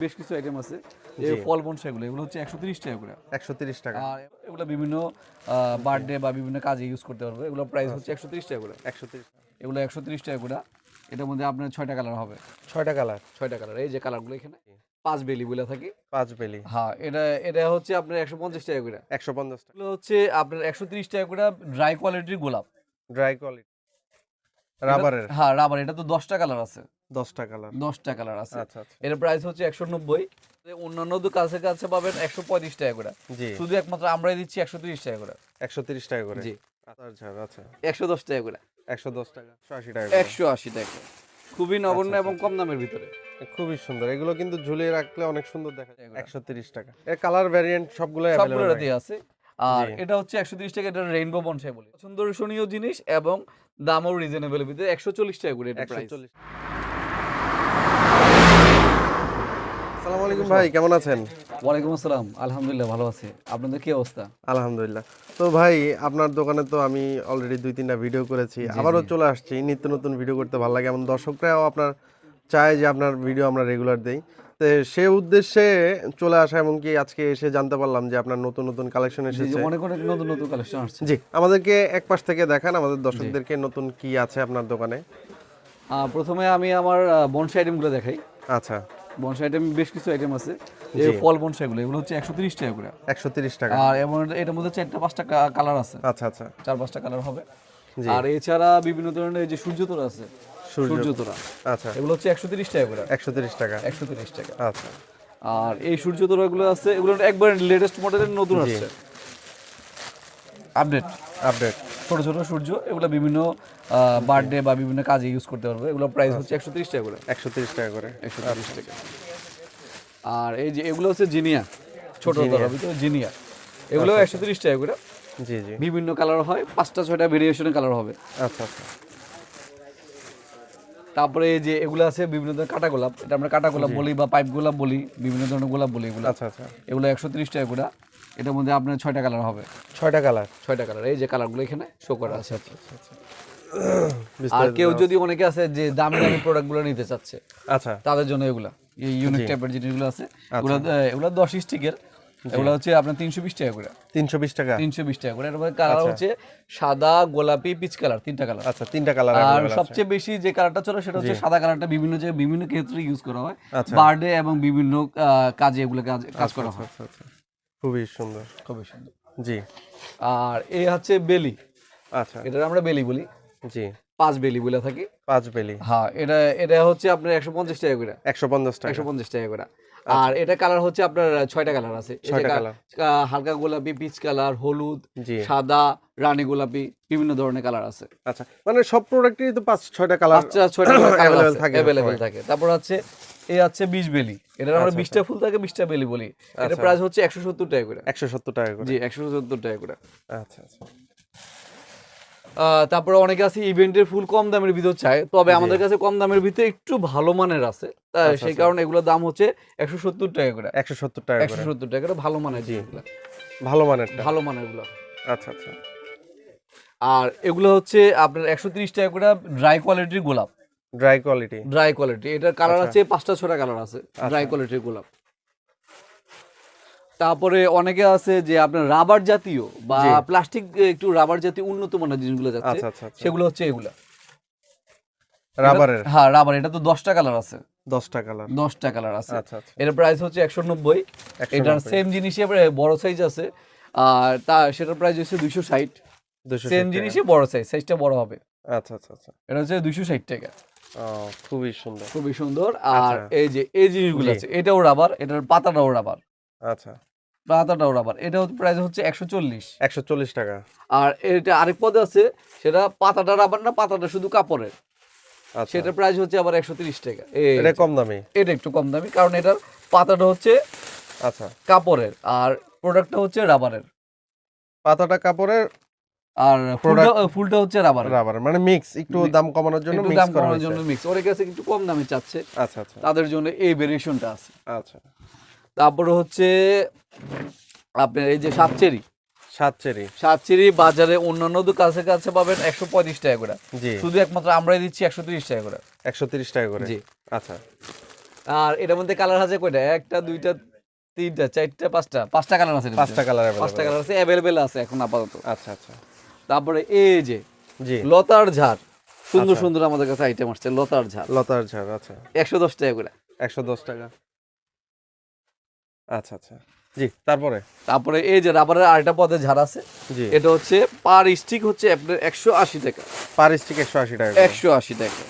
বেশ কিছু আইটেম আছে। এই ফল বনসাইগুলো এগুলো হচ্ছে একশো তিরিশ টাকা করে। একশো তিরিশ টাকা। আর এগুলো বিভিন্ন বার্থডে বা বিভিন্ন কাজে ইউজ করতে পারবে। এগুলো প্রাইস হচ্ছে একশো তিরিশ টাকা করে। একশো তিরিশ এগুলো একশো তিরিশ টাকা করে। এটার মধ্যে আপনার ছয়টা কালার হবে। ছয়টা কালার ছয়টা কালার এই যে কালারগুলো এখানে পাঁচ বেলি বলে থাকি। পাঁচ বেলি। হ্যাঁ এটা এটা হচ্ছে আপনার একশো পঞ্চাশ টাকা করে। একশো পঞ্চাশ টাকা। হচ্ছে আপনার একশো তিরিশ টাকা করে ড্রাই কোয়ালিটির গোলাপ। ড্রাই কোয়ালিটি রাবারের। হ্যাঁ রাবার এটা তো দশটা কালার আছে। দশটা কালার দশটা কালার আছে। আচ্ছা আচ্ছা। এর প্রাইস হচ্ছে একশো নব্বই। অন্যান্য তো কাছে কাছে পাবেন একশো পঁয়ত্রিশ টাকা করে। শুধু একমাত্র আমরাই দিচ্ছি একশো তিরিশ টাকা করে। একশো তিরিশ টাকা করে? জি। আচ্ছা আচ্ছা একশো দশ টাকা করে। একশো দশ টাকা একশো আশি টাকা। একশো আশি টাকা খুবই নগণ্য এবং কম দামের ভিতরে। খুবই সুন্দর। এগুলো কিন্তু ঝুলিয়ে রাখলে অনেক সুন্দর দেখা যায়। একশো তিরিশ টাকা এর কালার ভ্যারিয়েন্ট সবগুলো সবগুলো দিয়ে আছে। আর এটা হচ্ছে একশো তিরিশ টাকা এটা রেইনবো বনসাই বলি। সুন্দর্শনীয় জিনিস এবং দামও রিজনেবল ভিতরে একশো চল্লিশ টাকা করে একশো চল্লিশ। আসসালামু আলাইকুম ভাই কেমন আছেন? ওয়ালাইকুম আসসালাম আলহামদুলিল্লাহ ভালো আছি। আপনাদের কি অবস্থা? আলহামদুলিল্লাহ। তো ভাই আপনার দোকানে তো আমি অলরেডি দুই তিনটা ভিডিও করেছি। আবারও চলে আসছি নিত্য নতুন ভিডিও করতে ভালো লাগে। এমন দর্শকরাও আপনার চায় যে আপনার ভিডিও আমরা রেগুলার দেই। তো সে উদ্দেশ্যে চলে আসা এবং কি আজকে এসে জানতে পারলাম যে আপনার নতুন নতুন কালেকশন এসেছে। অনেক অনেক নতুন নতুন কালেকশন আসছে। জি আমাদেরকে এক পাশ থেকে দেখান আমাদের দর্শকদেরকে নতুন কি আছে আপনার দোকানে। প্রথমে আমি আমার বনসাই আইটেমগুলো দেখাই। আচ্ছা। বনসাই আইটেম বেশ কিছু আইটেম আছে। এই ফল বনসাইগুলো এগুলো হচ্ছে একশো তিরিশ টাকা করে। একশো তিরিশ টাকা। আর এবং এটার মধ্যে চারটা পাঁচটা কালার আছে। আচ্ছা আচ্ছা। চার পাঁচটা কালার হবে। আর এছাড়া বিভিন্ন ধরনের যে সূর্য তোরা আছে আচ্ছা। এগুলো হচ্ছে একশো তিরিশ টাকা করে। একশো তিরিশ টাকা। একশো তিরিশ টাকা। আচ্ছা। আর এই আছে এগুলো একবার লেটেস্ট মডেলের নতুন আসছে। আপডেট আপডেট ছোট ছোট সূর্য এগুলো বিভিন্ন বার্থডে বা বিভিন্ন কাজে ইউজ করতে পারবে। এগুলো প্রাইস হচ্ছে একশো তিরিশ টাকা করে। একশো তিরিশ টাকা করে। একশো তিরিশ টাকা। আর এই যে এগুলো হচ্ছে জিনিয়া ছোট ভিতরে জিনিয়া। এগুলো একশো তিরিশ টাকা করে। জি জি। বিভিন্ন কালার হয় পাঁচটা ছয়টা ভেরিয়েশনের কালার হবে। আচ্ছা আচ্ছা। তারপরে এই যে এগুলো আছে বিভিন্ন ধরনের কাটা গোলাপ এটা আমরা কাটা গোলাপ বলি বা পাইপ গোলাপ বলি বিভিন্ন ধরনের গোলাপ বলি এগুলো। আচ্ছা আচ্ছা। এগুলো একশো তিরিশ টাকা করে। এটার মধ্যে আপনার ছয়টা কালার হবে। ছয়টা কালার? ছয়টা কালার। এই যে কালারগুলো এখানে শো করা আছে। আর বিস্তারিত কেউ যদি অনেকে আছে যে দামি দামি প্রোডাক্টগুলো নিতে চাচ্ছে আচ্ছা। তাদের জন্য এগুলা। এই ইউনিক টাইপের জিনিসগুলো আছে এগুলো এগুলো দশ স্টিকের এগুলো হচ্ছে আপনার তিনশো বিশ টাকা করে। তিনশো বিশ টাকা। তিনশো বিশ টাকা করে। এর মধ্যে কালার হচ্ছে সাদা গোলাপি পিচ কালার তিনটা কালার আচ্ছা তিনটা কালার আর সবচেয়ে বেশি যে কালারটা চলে সেটা হচ্ছে সাদা কালারটা বিভিন্ন জায়গায় বিভিন্ন ক্ষেত্রে ইউজ করা হয়। আচ্ছা। বার্থডে এবং বিভিন্ন কাজে এগুলো কাজ কাজ করা হয়। আচ্ছা আচ্ছা। খুবই সুন্দর। খুবই সুন্দর। জি। আর এই হচ্ছে বেলি। আচ্ছা। এটা আমরা বেলি বলি। জি। পাঁচ বেলি বলে থাকি। পাঁচ বেলি। হ্যাঁ এটা এটা হচ্ছে আপনার একশো পঞ্চাশ টাকা করে। একশো পঞ্চাশ টাকা। একশো পঞ্চাশ টাকা করে। আর এটা কালার হচ্ছে আপনার ছয়টা কালার আছে। হালকা গোলাপি পিচ কালার হলুদ সাদা রানী গোলাপি বিভিন্ন ধরনের কালার আছে। আচ্ছা মানে সব প্রোডাক্টেরই তো পাঁচ ছয়টা কালার পাঁচটা ছয়টা কালার থাকে সবাই। থাকে। তারপর আছে এই আছে বিশ বেলি এটার আমরা বিশটা ফুল থাকে বিশটা বেলি। বলি এটা প্রাইস হচ্ছে একশো সত্তর টাকা করে। একশো সত্তর টাকা করে। জি একশো সত্তর টাকা করে। আচ্ছা আচ্ছা। তারপরে অনেকে আছে ইভেন্টের ফুল কম দামের ভিতর চায় তবে আমাদের কাছে কম দামের ভিতরে একটু ভালো মানের আছে। আচ্ছা, সেই কারণে এগুলোর দাম হচ্ছে একশো সত্তর টাকা করে। একশো সত্তর টাকা একশো সত্তর টাকা করে ভালো মানের জিনিসগুলো ভালো মানের ভালো মানেরগুলো আচ্ছা আচ্ছা। আর এগুলো হচ্ছে আপনার একশো তিরিশ টাকা করে ড্রাই কোয়ালিটির গোলাপ। ড্রাই কোয়ালিটি ড্রাই কোয়ালিটি এটার কালার আচ্ছা। আছে পাঁচটা ছটা কালার আছে ড্রাই কোয়ালিটির গোলাপ। তারপরে অনেকে আছে যে আপনার রাবার জাতীয় বা প্লাস্টিক একটু রাবার জাতীয় উন্নত মানের জিনিসগুলো যাচ্ছে আচ্ছা আচ্ছা আচ্ছা। সেগুলো হচ্ছে এগুলা। রাবারের? হ্যাঁ রাবার। এটা তো দশটা কালার আছে। দশটা কালার। দশটা কালার আছে। প্রাইস হচ্ছে একশো নব্বই। এটার সেম জিনিসে বড় সাইজ আছে। আর তা সেটার প্রাইস হচ্ছে দুইশো ষাট। সেম জিনিসই বড় সাইজ সাইজটা বড় হবে। আচ্ছা আচ্ছা আচ্ছা। এটা হচ্ছে দুইশো ষাট টাকা। খুবই সুন্দর। খুবই সুন্দর। আর। এই যে এই জিনিসগুলো। আছে এটাও রাবার এটার পাতাটাও রাবার। আচ্ছা। পাতাটাও রাবার এটা প্রাইস হচ্ছে একশো চল্লিশ। একশো চল্লিশ টাকা। আর এটা আরেক পদে আছে সেটা পাতাটা রাবার না পাতাটা শুধু কাপড়ের। আচ্ছা। সেটার প্রাইস হচ্ছে আবার একশো তিরিশ টাকা। এটা কম দামি? এটা একটু কম দামি কারণ এটার পাতাটা হচ্ছে আচ্ছা। কাপড়ের আর প্রোডাক্টটা হচ্ছে রাবারের। পাতাটা কাপড়ের আর ফুলটা হচ্ছে রাবারের। রাবার মানে মিক্স একটু দাম কমানোর জন্য মিক্স দাম করা কমানোর হয়েছে। জন্য মিক্স ওর কাছে একটু কম দামে চাচ্ছে। আচ্ছা আচ্ছা। তাদের জন্য এই ভেরিয়েশনটা আছে। আচ্ছা। তারপরে হচ্ছে আপনার এই যে সাতচেরি। সাত চেরি সাতচেরি বাজারে অন্যান্য কাছে কাছে পাবেন একশো পঁয়ত্রিশ টাকা করে। জি। শুধু একমাত্র আমরাই দিচ্ছি একশো তিরিশ টাকা করে। একশো তিরিশ টাকা করে? জি। আচ্ছা। আর এটার মধ্যে কালার আছে কয়টা? একটা দুইটা তিনটা চারটা পাঁচটা। পাঁচটা কালার আছে পাঁচটা কালার পাঁচটা কালার আছে অ্যাভেলেবেল আছে এখন আপাতত। আচ্ছা আচ্ছা। তারপরে এই যে জি। লতার ঝাড়। সুন্দর আচ্ছা। সুন্দর আমাদের কাছে আইটেম আসছে লতার ঝাড়। লতার ঝাড় আচ্ছা। একশো দশ টাকা করে। একশো দশ টাকা। আচ্ছা আচ্ছা। জি তারপরে? তারপরে এই যে রাবারের আরেকটা পদে ঝাড় আছে। এটা হচ্ছে পার স্টিক হচ্ছে আপনার একশো আশি টাকা। পার স্টিক একশো আশি টাকা একশো আশি টাকা।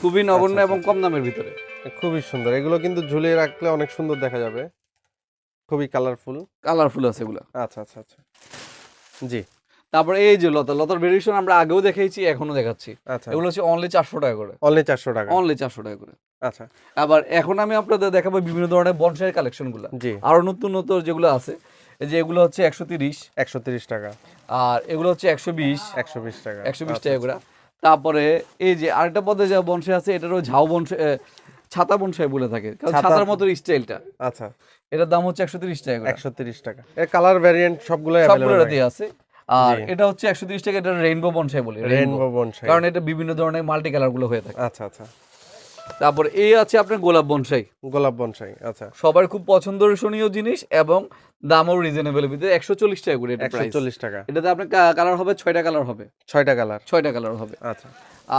খুবই নগণ্য আচ্ছা, এবং কম দামের ভিতরে। খুবই সুন্দর। এগুলো কিন্তু ঝুলিয়ে রাখলে অনেক সুন্দর দেখা যাবে। খুবই কালারফুল কালারফুল আছে এগুলো। আচ্ছা আচ্ছা আচ্ছা। জি। তারপরে এই যে লতা লতার ভেরিয়েশন আমরা আগেও দেখাইছি এখনও দেখাচ্ছি। আচ্ছা। এগুলো হচ্ছে অনলি চারশো টাকা করে। অনলি চারশো টাকা। অনলি চারশো টাকা করে। আচ্ছা। আবার এখন আমি আপনাদের দেখাবো বিভিন্ন ধরনের বনসাইয়ের কালেকশনগুলো। জি। আরও নতুন নতুন যেগুলো আছে যে এগুলো হচ্ছে একশো তিরিশ। একশো তিরিশ টাকা। আর এগুলো হচ্ছে একশো বিশ। একশো বিশ টাকা। একশো বিশ আচ্ছা, টাকা করে। তারপরে এই যে আরেকটা পদে যা বনসাই আছে এটারও ঝাউ বনসাই ছাতা বনসাই বলে থাকে। কারণ ছাতা- ছাতার মতো স্টাইলটা আচ্ছা। এটার দাম হচ্ছে একশো তিরিশ টাকা একশো তিরিশ টাকা। এর কালার ভ্যারিয়েন্ট সবগুলো সবগুলো দিয়ে আছে। আর এটা হচ্ছে একশো তিরিশ টাকা এটা রেইনবো বনসাই বলি রেইনবো বনসাই কারণ এটা বিভিন্ন ধরনের মাল্টি কালারগুলো হয়ে থাকে। আচ্ছা আচ্ছা। তারপর এই আছে আপনার গোলাপ বনসাই গোলাপ বনসাই আচ্ছা। সবার খুব পছন্দনীয় জিনিস এবং দামও রিজনেবল ভিতরে একশো চল্লিশ টাকা করে এটা একশো চল্লিশ টাকা। এটাতে আপনার কালার হবে ছয়টা কালার হবে। ছয়টা কালার ছয়টা কালার হবে। আচ্ছা।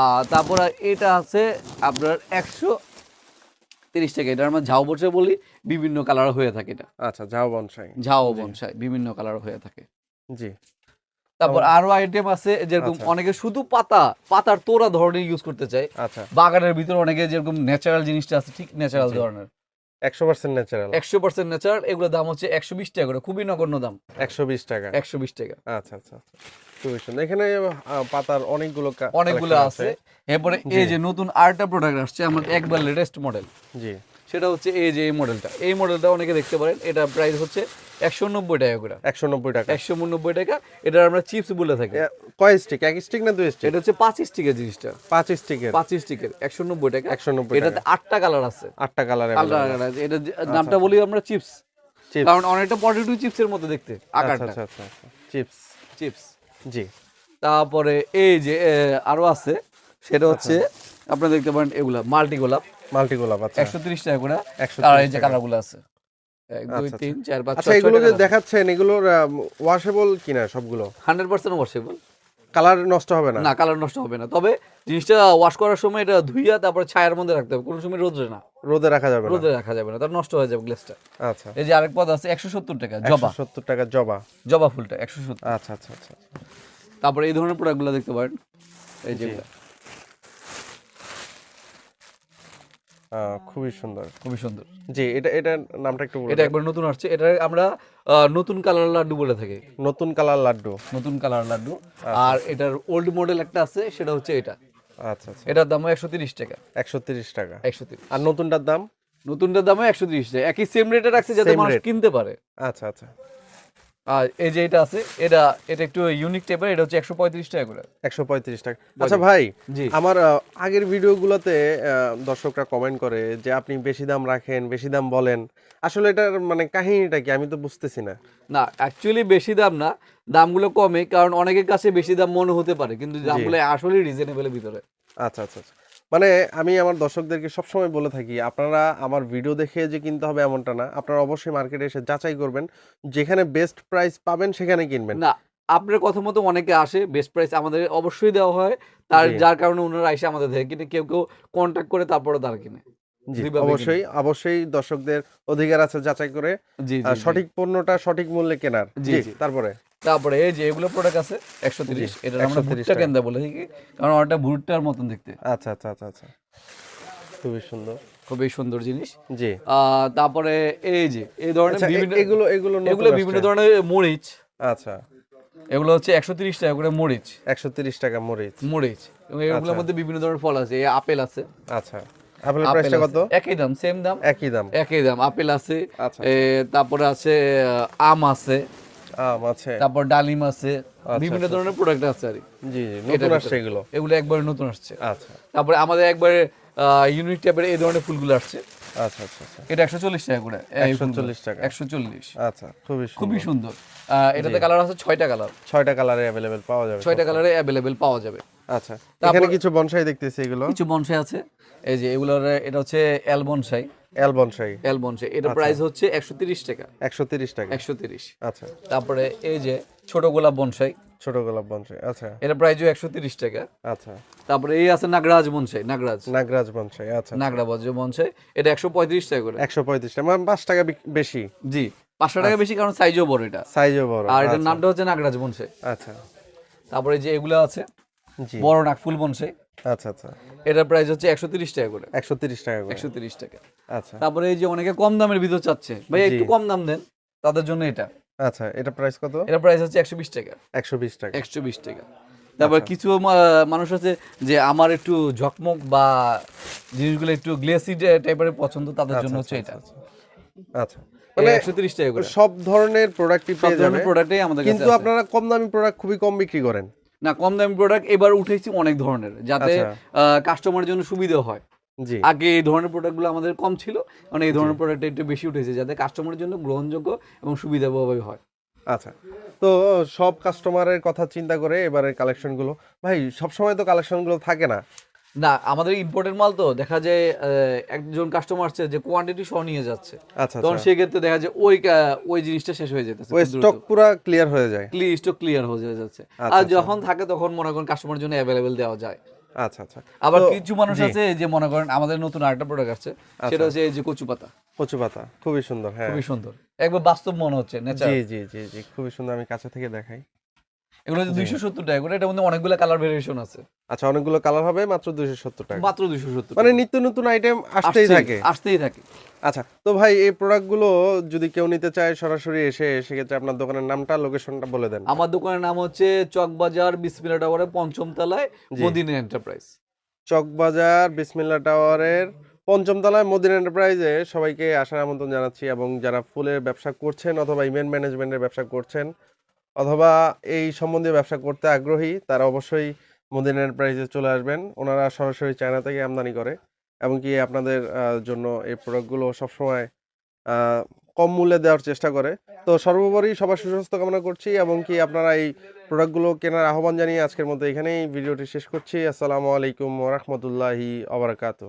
আর তারপর এটা আছে আপনার একশো তিরিশ টাকা। এটা আমরা ঝাউ বসে বলি বিভিন্ন কালার হয়ে থাকে এটা। আচ্ছা যাও বনসাই ঝাউ বনসাই বিভিন্ন কালার হয়ে থাকে। জি। তারপর আরও আইটেম আছে যেরকম আচ্ছা। অনেকে শুধু পাতা পাতার তোরা ধরনের ইউজ করতে চায়। আচ্ছা। বাগানের ভিতরে অনেকে যেরকম ন্যাচারাল জিনিসটা আছে ঠিক ন্যাচারাল ধরনের। একশো পার্সেন্ট ন্যাচারাল একশো পার্সেন্ট ন্যাচারাল এগুলোর দাম হচ্ছে একশো বিশ টাকা করে খুবই নগণ্য দাম। একশো বিশ টাকা। একশো বিশ টাকা। আচ্ছা আচ্ছা আচ্ছা। খুবই সুন্দর। এখানে পাতার অনেকগুলো অনেকগুলো আছে। এরপরে এই যে নতুন আরেকটা প্রোডাক্ট আসছে আমার একবার লেটেস্ট মডেল জি। সেটা হচ্ছে এই যে এই মডেলটা এই মডেলটা অনেকে দেখতে পারেন। এটা প্রাইস হচ্ছে একশো নব্বই টাকা করে। একশো নব্বই টাকা। একশো নব্বই টাকা এটা আমরা চিপস বলে থাকি। কয় স্টিক এক স্টিক না দুই স্টিক এটা হচ্ছে পাঁচ স্টিকের জিনিসটা। পাঁচ স্টিকের পাঁচ স্টিকের একশো নব্বই টাকা। একশো নব্বই এটাতে আটটা কালার আছে। আটটা কালার এটা নামটা বলি আমরা চিপস। কারণ অনেকটা পটেটো চিপসের মতো দেখতে আচ্ছা আকারটা। আচ্ছা আচ্ছা চিপস। চিপস। জি। তারপরে এই যে আরও আছে। সেটা হচ্ছে আপনারা দেখতে পারেন এগুলা মাল্টি গোলাপ। মাল্টি গোলাপ আচ্ছা। একশো তিরিশ টাকা করে। 130 আর এই যে টাকা। কালারগুলো আছে। দুই আচ্ছা, তিন চার পাঁচ আচ্ছা এগুলো যে দেখাচ্ছেন এগুলোর ওয়াশেবল কিনা সবগুলো? হান্ড্রেড পার্সেন্ট ওয়াশেবল কালার নষ্ট হবে না? না কালার নষ্ট হবে না। তবে জিনিসটা ওয়াশ করার সময় এটা ধুইয়া তারপরে ছায়ার মধ্যে রাখতে হবে। কোনো সময় রোদে না। রোদে রাখা যাবে না? রোদে রাখা যাবে না। তার নষ্ট হয়ে যাবে গ্লাসটা আচ্ছা। এই যে আরেক পদ আছে একশো সত্তর টাকা জবা। সত্তর টাকা জবা। জবা ফুলটা একশো সত্তর। আচ্ছা আচ্ছা আচ্ছা তারপরে এই ধরনের প্রোডাক্টগুলো দেখতে পারেন। এই যে খুবই সুন্দর। খুবই সুন্দর। জি এটা এটার নামটা একটু এটা একবার নতুন আসছে। এটা আমরা নতুন কালার লাড্ডু বলে থাকি। নতুন কালার লাড্ডু। নতুন কালার লাড্ডু। আর এটার ওল্ড মডেল একটা আছে সেটা হচ্ছে এটা। আচ্ছা আচ্ছা। এটার দাম একশো তিরিশ টাকা। একশো তিরিশ টাকা। একশো তিরিশ। আর নতুনটার দাম? নতুনটার দামও একশো তিরিশ টাকা। একই সেম রেটে রাখছে যাতে মানুষ কিনতে পারে। আচ্ছা আচ্ছা। আর এই যে এটা আছে এটা এটা একটু ইউনিক টাইপের এটা হচ্ছে একশো পঁয়ত্রিশ টাকা করে। একশো পঁয়ত্রিশ টাকা। আচ্ছা ভাই আমার আগের ভিডিওগুলোতে দর্শকরা কমেন্ট করে যে আপনি বেশি দাম রাখেন বেশি দাম বলেন। আসলে এটার মানে কাহিনীটা কি? আমি তো বুঝতেছি না। না অ্যাকচুয়ালি বেশি দাম না দামগুলো কমে কারণ অনেকের কাছে বেশি দাম মনে হতে পারে কিন্তু দামগুলো আসলে রিজনেবলের ভিতরে। আচ্ছা আচ্ছা আচ্ছা। মানে আমি আমার দর্শকদেরকে সবসময় বলে থাকি আপনারা আমার ভিডিও দেখে যে কিনতে হবে এমনটা না। আপনারা অবশ্যই মার্কেটে এসে যাচাই করবেন যেখানে বেস্ট প্রাইস পাবেন সেখানে কিনবেন। না আপনার কথা মতো অনেকে আসে বেস্ট প্রাইস আমাদের অবশ্যই দেওয়া হয়। তার যার কারণে ওনারা এসে আমাদের থেকে কিনে কেউ কেউ কন্ট্যাক্ট করে তারপরে তারা কিনে। অবশ্যই অবশ্যই দর্শকদের অধিকার আছে যাচাই করে। সঠিক পণ্যটা সঠিক মূল্যে কেনার। জি, জি জি। তারপরে। তারপরে এই যে এগুলো প্রোডাক্ট আছে একশো তিরিশ এটা আমরা 130 ভুট্টা কেন্দা বলে থাকি কারণ ওটা ভুট্টার মতন দেখতে। আচ্ছা আচ্ছা আচ্ছা আচ্ছা। খুবই সুন্দর। খুবই সুন্দর জিনিস। জি। তারপরে এই যে এই ধরনের আচ্ছা, বিভিন্ন এগুলো এগুলো এগুলো বিভিন্ন ধরনের মরিচ। আচ্ছা। এগুলো হচ্ছে একশো তিরিশ টাকা করে মরিচ। একশো তিরিশ টাকা মরিচ। মরিচ। এবং এগুলোর মধ্যে বিভিন্ন ধরনের ফল আছে এই আপেল আছে। আচ্ছা। আপেলের প্রাইসটা কত? একই দাম সেম দাম। একই দাম। একই দাম আপেল আছে। আচ্ছা। তারপরে আছে আম আছে। আম আছে। তারপর ডালিম আছে। আচ্ছা, বিভিন্ন ধরনের প্রোডাক্ট আছে আর জি জি নতুন আসছে এগুলো। এগুলো একবারে নতুন আসছে। আচ্ছা। তারপরে আমাদের একবারে ইউনিক টাইপের এই ধরনের ফুলগুলো আসছে। আচ্ছা আচ্ছা আচ্ছা। এটা একশো চল্লিশ টাকা করে। একশো চল্লিশ টাকা। একশো চল্লিশ। আচ্ছা খুবই খুবই সুন্দর। এটাতে কালার আছে ছয়টা কালার ছয়টা কালারে অ্যাভেলেবেল পাওয়া যাবে ছয়টা কালারে অ্যাভেলেবেল পাওয়া যাবে। আচ্ছা। এখানে কিছু বনসাই দেখতেছি এগুলো। কিছু বনসাই আছে। এই যে এগুলোর এটা হচ্ছে এল বনসাই এল বনসাই এটা আচ্ছা। প্রাইস হচ্ছে একশো তিরিশ টাকা। একশো তিরিশ টাকা। একশো তিরিশ। আচ্ছা। তারপরে এই যে ছোট গোলাপ বনসাই। ছোট গোলাপ বনসাই আচ্ছা। এটা প্রাইসও একশো তিরিশ টাকা। আচ্ছা। তারপরে এই আছে নাগরাজ বনসাই নাগরাজ। নাগরাজ বনসাই আচ্ছা। নাগরাজ বনসাই। এটা একশো পঁয়ত্রিশ টাকা করে। একশো পঁয়ত্রিশ টাকা মানে পাঁচ টাকা বেশি। জি পাঁচশো টাকা বেশি কারণ সাইজও বড় এটা। সাইজও বড় আর এটার আচ্ছা, নামটা হচ্ছে নাগরাজ বনসাই। আচ্ছা। তারপরে যে এগুলো আছে জি। বড় নাকফুল বনসাই। আচ্ছা আচ্ছা। এটার প্রাইস হচ্ছে একশো তিরিশ টাকা করে। একশো তিরিশ টাকা করে। একশো তিরিশ টাকা। আচ্ছা। তারপরে এই যে অনেকে কম দামের ভিতর চাচ্ছে ভাই একটু কম দাম দেন তাদের জন্য এটা। আচ্ছা এটা প্রাইস কত? এটা প্রাইস হচ্ছে একশো বিশ টাকা। একশো বিশ টাকা। একশো বিশ টাকা। তারপর কিছু মা- মানুষ আছে যে আমার একটু ঝকমক বা জিনিসগুলো একটু গ্লেসি টাইপের পছন্দ তাদের জন্য হচ্ছে এটা। আচ্ছা মানে একশো তিরিশ টাকা করে। সব ধরনের প্রোডাক্টই পেয়ে যাবে। প্রোডাক্টই আমাদের কাছে কিন্তু আপনারা কম দামি প্রোডাক্ট খুবই কম বিক্রি করেন। না কম দামি প্রোডাক্ট এবার উঠেছি অনেক ধরনের যাতে আচ্ছা। কাস্টমারের জন্য সুবিধা হয়। জি। আগে এই ধরনের প্রোডাক্টগুলো আমাদের কম ছিল মানে এই ধরনের প্রোডাক্ট একটু বেশি উঠেছে যাতে কাস্টমারের জন্য গ্রহণযোগ্য এবং সুবিধাভাবে হয়। আচ্ছা। তো সব কাস্টমারের কথা চিন্তা করে এবারের কালেকশনগুলো ভাই সবসময় তো কালেকশনগুলো থাকে না। না আমাদের ইম্পোর্টেড মাল তো দেখা যায় একজন কাস্টমার আসছে যে কোয়ান্টিটি সহ নিয়ে যাচ্ছে। আচ্ছা তখন আচ্ছা সেক্ষেত্রে দেখা যায় ওই ওই জিনিসটা শেষ হয়ে যেতেছে ওই স্টক পুরো ক্লিয়ার হয়ে যায়। স্টক ক্লিয়ার হয়ে যাচ্ছে। আচ্ছা, আর। যখন থাকে তখন মনে করেন কাস্টমার জন্য অ্যাভেলেবেল দেওয়া যায়। আচ্ছা আচ্ছা। আবার কিছু মানুষ আছে যে মনে করেন আমাদের নতুন আরেকটা প্রোডাক্ট আছে সেটা হচ্ছে এই যে কচু পাতা। কচু পাতা খুবই সুন্দর হ্যাঁ। খুবই সুন্দর। একবার বাস্তব মনে হচ্ছে নেচার জি জি জি জি খুবই সুন্দর আমি কাছে থেকে দেখাই। এগুলো দুইশো সত্তর টাকা করে মধ্যে অনেকগুলো কালার ভেরিয়েশন আছে। আচ্ছা অনেকগুলো কালার হবে মাত্র দুইশো সত্তর টাকা। মাত্র দুইশো সত্তর মানে নিত্য নতুন আইটেম আসতেই থাকে। আসতেই থাকে। আচ্ছা তো ভাই এই প্রোডাক্টগুলো যদি কেউ নিতে চায় সরাসরি এসে সেক্ষেত্রে আপনার দোকানের নামটা লোকেশনটা বলে দেন। আমার দোকানের নাম হচ্ছে চকবাজার বিসমিলা টাওয়ারে পঞ্চম তলায় মদিনা এন্টারপ্রাইজ চকবাজার বিসমিল্লা টাওয়ারের পঞ্চম তলায় মদিনা এন্টারপ্রাইজে সবাইকে আসার আমন্ত্রণ জানাচ্ছি এবং যারা ফুলের ব্যবসা করছেন অথবা ইভেন্ট ম্যানেজমেন্টের ব্যবসা করছেন অথবা এই সম্বন্ধে ব্যবসা করতে আগ্রহী, তারা অবশ্যই মদিনা এন্টারপ্রাইজে চলে আসবেন। ওনারা সরাসরি চায়না থেকে আমদানি করে এবং কি আপনাদের জন্য এই প্রোডাক্টগুলো সবসময় কম মূল্যে দেওয়ার চেষ্টা করে। তো সর্বোপরি সবার সুস্বাস্থ্য কামনা করছি এবং কি আপনারা এই প্রোডাক্টগুলো কেনার আহ্বান জানিয়ে আজকের মতো এখানেই ভিডিওটি শেষ করছি। আসসালামু আলাইকুম রহমতুল্লাহি আবরাকাত